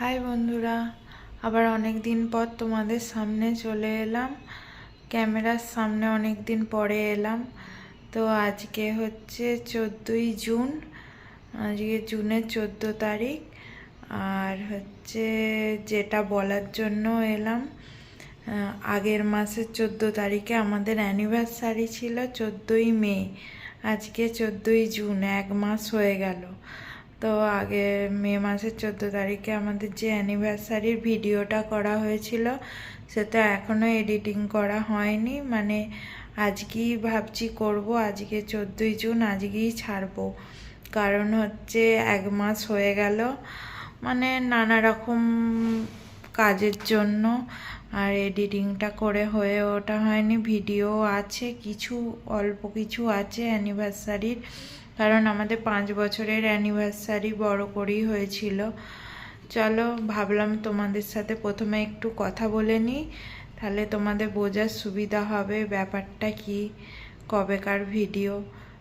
High বন্ধুরা, আবার অনেক দিন পর তোমাদের সামনে চলে এলাম। ক্যামেরার সামনে অনেক দিন পরে এলাম। তো আজকে হচ্ছে চোদ্দোই জুন, আজকে জুনের চোদ্দ তারিখ। আর হচ্ছে যেটা বলার জন্য এলাম আগের মাসের চোদ্দ তারিখে আমাদের অ্যানিভার্সারি ছিল চোদ্দোই মে, আজকে চোদ্দোই জুন, এক মাস হয়ে গেল। তো আগে মে মাসের চোদ্দ তারিখে আমাদের যে অ্যানিভার্সারির ভিডিওটা করা হয়েছিল, সেটা এখনও এডিটিং করা হয়নি। মানে আজকেই ভাবছি করব, আজকে চোদ্দোই জুন, আজকেই ছাড়বো। কারণ হচ্ছে এক মাস হয়ে গেল। মানে নানা রকম কাজের জন্য আর এডিটিংটা করে হয়ে ওঠা হয়নি। ভিডিও আছে, কিছু, অল্প কিছু আছে অ্যানিভার্সারির কারণ আমাদের পাঁচ বছরের অ্যানিভার্সারি বড় করেই হয়েছিল। চলো, ভাবলাম তোমাদের সাথে প্রথমে একটু কথা বলে নিই। তাহলে তোমাদের বোঝার সুবিধা হবে ব্যাপারটা কি, কবেকার ভিডিও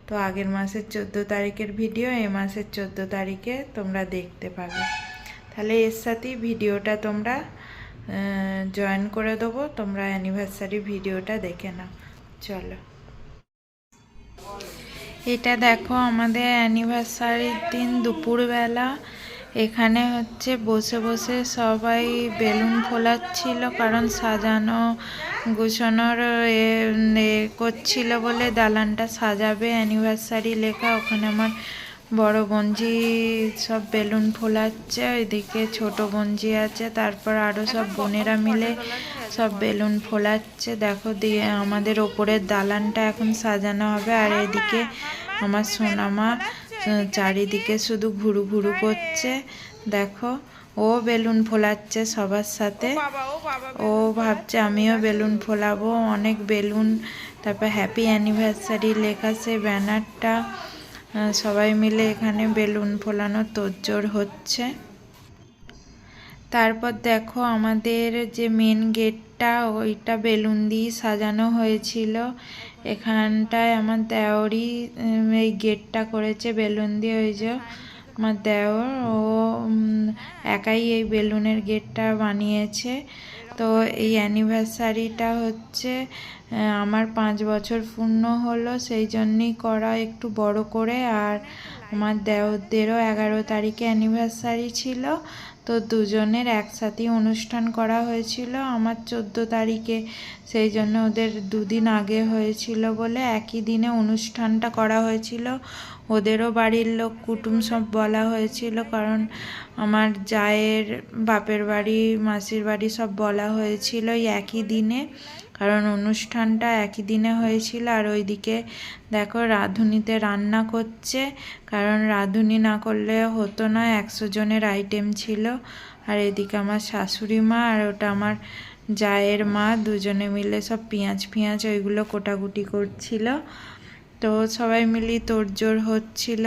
তো আগের মাসের চোদ্দ তারিখের ভিডিও এ মাসের চোদ্দ তারিখে তোমরা দেখতে পাবে। তাহলে এর সাথেই ভিডিওটা তোমরা জয়েন করে দেবো। তোমরা অ্যানিভার্সারি ভিডিওটা দেখে নাও। চলো। এটা দেখো আমাদের অ্যানিভার্সারির দিন দুপুরবেলা। এখানে হচ্ছে বসে বসে সবাই বেলুন ফোলাচ্ছিল, কারণ সাজানো, গুছানোর, এ করছিল বলে দালানটা সাজাবে। অ্যানিভার্সারি লেখা, ওখানে আমার বড় বঞ্জি সব বেলুন ফোলাচ্ছে ওইদিকে ছোট বঞ্জি আছে তারপর আরও সব বোনেরা মিলে সব বেলুন ফোলাচ্ছে। দেখো দিয়ে আমাদের ওপরের দালানটা এখন সাজানো হবে আর এদিকে আমার সোনামা চারিদিকে শুধু ঘুরু ঘুরু করছে। দেখো ও বেলুন ফোলাচ্ছে সবার সাথে। ও ভাবছে আমিও বেলুন ফোলাবো। অনেক বেলুন তারপর হ্যাপি অ্যানিভার্সারি লেখা সে ব্যানারটা। সবাই মিলে এখানে বেলুন ফোলানো তোড়জোড় হচ্ছে। তারপর দেখো আমাদের যে মেন গেটটা ওইটা বেলুন দিয়ে সাজানো হয়েছিল। এখানটায় আমার দেওরই এই গেটটা করেছে বেলুন দিয়ে, ওই যে আমার দেওর। ও একাই এই বেলুনের গেটটা বানিয়েছে। তো এই অ্যানিভার্সারিটা হচ্ছে আমার পাঁচ বছর পূর্ণ হলো, সেই জন্যই করা একটু বড় করে। আর আমার দেওদেরও এগারো তারিখে অ্যানিভার্সারি ছিল। তো দুজনের একসাথেই অনুষ্ঠান করা হয়েছিল আমার চোদ্দ তারিখে। সেই জন্য ওদের দুদিন আগে হয়েছিল বলে একই দিনে অনুষ্ঠানটা করা হয়েছিল। ওদেরও বাড়ির লোক, কুটুম সব বলা হয়েছিল কারণ আমার জায়ের বাপের বাড়ি, মাসির বাড়ি সব বলা হয়েছিল একই দিনে। কারণ অনুষ্ঠানটা একই দিনে হয়েছিল আর ওইদিকে দেখো রাঁধুনিতে রান্না করছে। কারণ রাঁধুনি না করলে হতো না, একশো জনের আইটেম ছিল। আর এদিকে আমার শাশুড়ি মা আর ওটা আমার জায়ের মা, দুজনে মিলে সব পেঁয়াজ ফেঁয়াজ ওইগুলো কোটাকুটি করছিল। তো সবাই মিলে তোড়জোড় হচ্ছিল।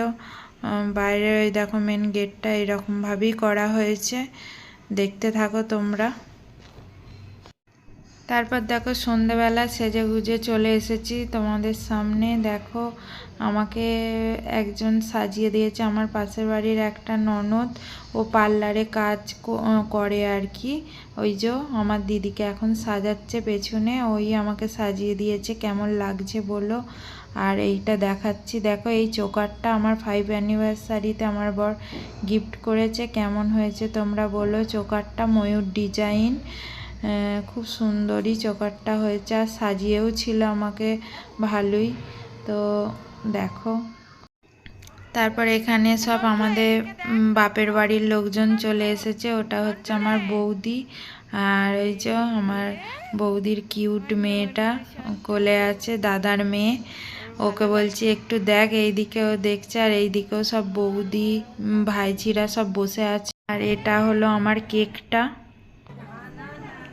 বাইরে ওই দেখো মেন গেটটা এরকমভাবেই করা হয়েছে। দেখতে থাকো তোমরা। তারপর দেখো সন্ধেবেলা সেজে গুজে চলে এসেছি। তোমাদের সামনে দেখো আমাকে একজন সাজিয়ে দিয়েছে আমার পাশের বাড়ির একটা ননদ। ও পার্লারে কাজ করে আর কি। ওই যে আমার দিদিকে এখন সাজাচ্ছে পেছনে। ওই আমাকে সাজিয়ে দিয়েছে, কেমন লাগছে বলো? আর এইটা দেখাচ্ছি। দেখো এই চোকারটা আমার ফাইভ অ্যানিভার্সারিতে আমার বর গিফট করেছে। কেমন হয়েছে তোমরা বলো? চোকারটা ময়ূর ডিজাইন খুব সুন্দরই চোকারটা হয়েছে আর সাজিয়েও ছিল আমাকে ভালোই। তো দেখো। তারপর এখানে সব আমাদের বাপের বাড়ির লোকজন চলে এসেছে। ওটা হচ্ছে আমার বৌদি আর ওই যে আমার বৌদির কিউট মেয়েটা কোলে আছে, দাদার মেয়ে। ওকে বলছি, একটু দেখ এইদিকে ও দেখছে আর এইদিকেও সব বৌদি ভাইঝিরা সব বসে আছে। আর এটা হলো আমার কেকটা।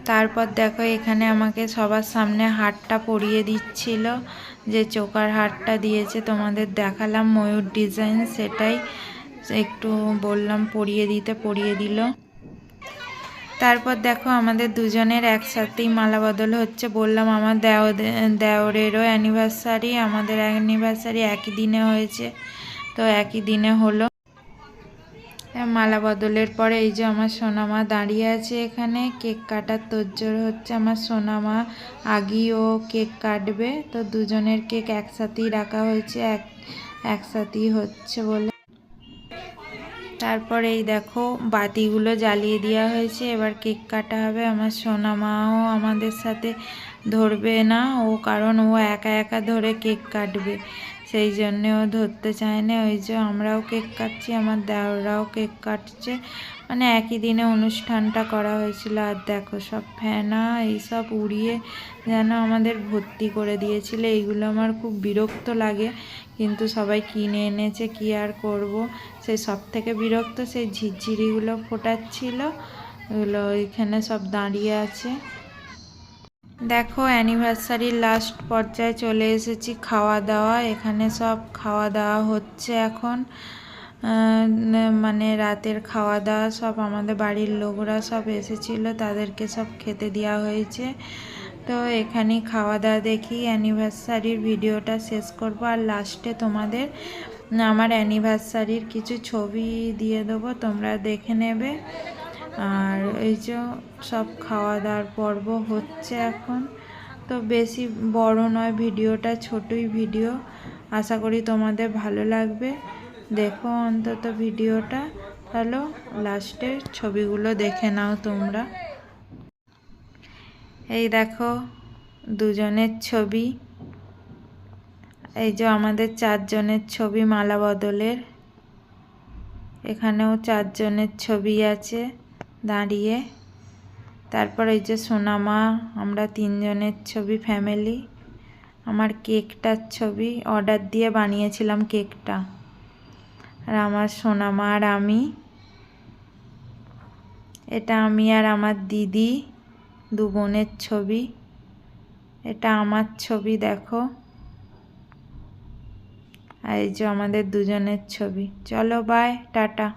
তারপর দেখো এখানে আমাকে সবার সামনে হারটা পরিয়ে দিচ্ছিল, যে চোকার হারটা দিয়েছে তোমাদের দেখালাম, ময়ূর ডিজাইন সেটাই একটু বললাম পরিয়ে দিতে, পরিয়ে দিল। তারপর দেখো আমাদের দুজনের একসাথেই মালা বদল হচ্ছে, বললাম আমার দেও, দেওরেরও অ্যানিভার্সারি আমাদের অ্যানিভার্সারি একই দিনে হয়েছে, তো একই দিনে হলো। মালা বদলের পরে এই যে আমার সোনামা দাঁড়িয়ে আছে এখানে, কেক কাটার তোজ্জোর হচ্ছে আমার সোনামা। আগিও কেক কাটবে, তো দুজনের কেক একসাথেই রাখা হয়েছে, এক, একসাথেই হচ্ছে বলে। তারপরে এই দেখো, বাতিগুলো জ্বালিয়ে দেওয়া হয়েছে, এবার কেক কাটা হবে। আমার সোনামাও আমাদের সাথে ধরবে না, ও কারণ ও একা একা ধরে কেক কাটবে। সেই জন্যে ও ধরতে চায় না। ওই যে আমরাও কেক কাটছি, আমার দেওররাও কেক কাটছে। মানে একই দিনে অনুষ্ঠানটা করা হয়েছিল। আর দেখো সব ফেনা, এইসব উড়িয়ে যেন আমাদের ভর্তি করে দিয়েছিল। এইগুলো আমার খুব বিরক্ত লাগে। কিন্তু সবাই কিনে এনেছে, কি আর করব? সেই সব থেকে বিরক্ত সেই ঝিরঝিরিগুলো ফোটাচ্ছিল। ওগুলো ওইখানে সব দাঁড়িয়ে আছে। দেখো অ্যানিভার্সারির লাস্ট পর্যায়ে চলে এসেছি খাওয়া দাওয়া এখানে সব খাওয়া দাওয়া হচ্ছে এখন। মানে রাতের খাওয়া দাওয়া সব আমাদের বাড়ির লোকরা সব এসেছিল, তাদেরকে সব খেতে দেওয়া হয়েছে। তো এখানেই খাওয়া দাওয়া দেখি অ্যানিভার্সারির ভিডিওটা শেষ করব। আর লাস্টে তোমাদের আমার অ্যানিভার্সারির কিছু ছবি দিয়ে দেবো, তোমরা দেখে নেবে। আর এই যে সব খাওয়া দাওয়ার পর্ব হচ্ছে এখন। তো বেশি বড় নয়, ভিডিওটা ছোটই ভিডিও। আশা করি তোমাদের ভালো লাগবে। দেখো অন্তত ভিডিওটা। হ্যালো, লাস্টের ছবিগুলো দেখে নাও তোমরা। এই দেখো, দুজনের ছবি। এই যে আমাদের চারজনের ছবি মালা বদলের। এখানেও চারজনের ছবি আছে। দাঁড়িয়ে। তারপর এই যে সোনামা আমরা তিনজনের ছবি ফ্যামিলি আমার কেকটার ছবি অর্ডার দিয়ে বানিয়েছিলাম কেকটা। আর আমার সোনামা আর আমি। এটা আমি আর আমার দিদি, দু বোনের ছবি। এটা আমার ছবি, দেখো। আর এই যে আমাদের দুজনের ছবি। চলো বাই টাটা।